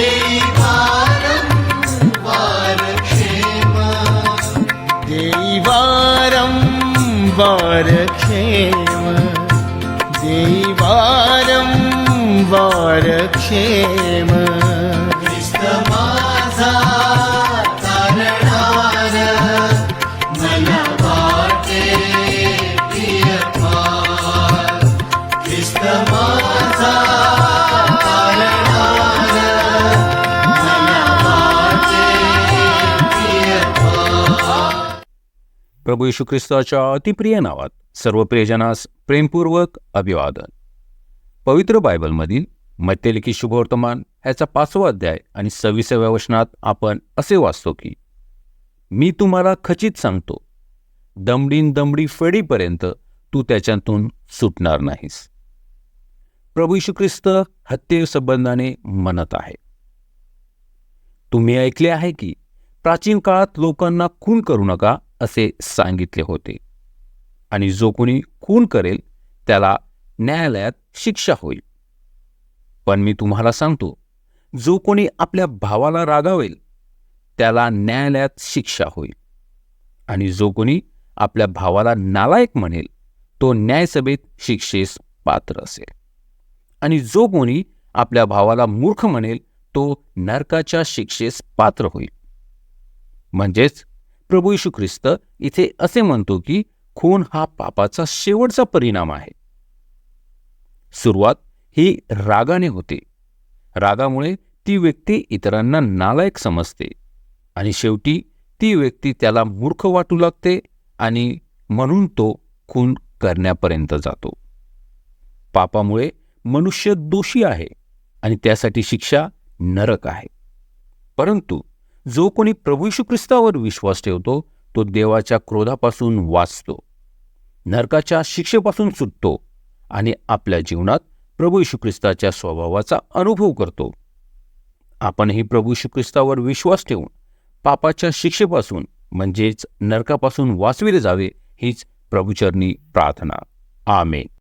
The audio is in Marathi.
ദൈവാരം വാരക്ഷേമ. ദൈവാരം വാരക്ഷേമ. प्रभू येशू ख्रिस्ताच्या अतिप्रिय नावात सर्व प्रियजनास प्रेमपूर्वक अभिवादन. पवित्र बायबलमधील मत्यलिखी शुभवर्तमान ह्याचा पाचवा अध्याय आणि सव्वीसाव्या वचनात आपण असे वाचतो की मी तुम्हाला खचित सांगतो दमडीन दमडी फेडीपर्यंत तू त्याच्यातून सुटणार नाहीस. प्रभू यशू ख्रिस्त हत्ये संबंधाने म्हणत आहे. तुम्ही ऐकले आहे की प्राचीन काळात लोकांना खून करू नका असे सांगितले होते. आणि जो कोणी खून करेल त्याला न्यायालयात शिक्षा होईल. पण मी तुम्हाला सांगतो जो कोणी आपल्या भावाला रागावेल त्याला न्यायालयात शिक्षा होईल. आणि जो कोणी आपल्या भावाला नालायक म्हणेल तो न्यायसभेत शिक्षेस पात्र असेल. आणि जो कोणी आपल्या भावाला मूर्ख म्हणेल तो नरकाच्या शिक्षेस पात्र होईल. म्हणजेच प्रभू यशू ख्रिस्त इथे असे म्हणतो की खून हा पापाचा शेवटचा परिणाम आहे. सुरुवात ही रागाने होते. रागामुळे ती व्यक्ती इतरांना नालायक समजते आणि शेवटी ती व्यक्ती त्याला मूर्ख वाटू लागते आणि म्हणून तो खून करण्यापर्यंत जातो. पापामुळे मनुष्य दोषी आहे आणि त्यासाठी शिक्षा नरक आहे. परंतु जो कोणी प्रभू येशू ख्रिस्तावर विश्वास ठेवतो तो देवाच्या क्रोधापासून वाचतो नरकाच्या शिक्षेपासून सुटतो आणि आपल्या जीवनात प्रभू येशू ख्रिस्ताच्या स्वभावाचा अनुभव करतो. आपणही प्रभू येशू ख्रिस्तावर विश्वास ठेवून पापाच्या शिक्षेपासून म्हणजेच नरकापासून वाचविले जावे हीच प्रभुचरणी प्रार्थना. आमेन.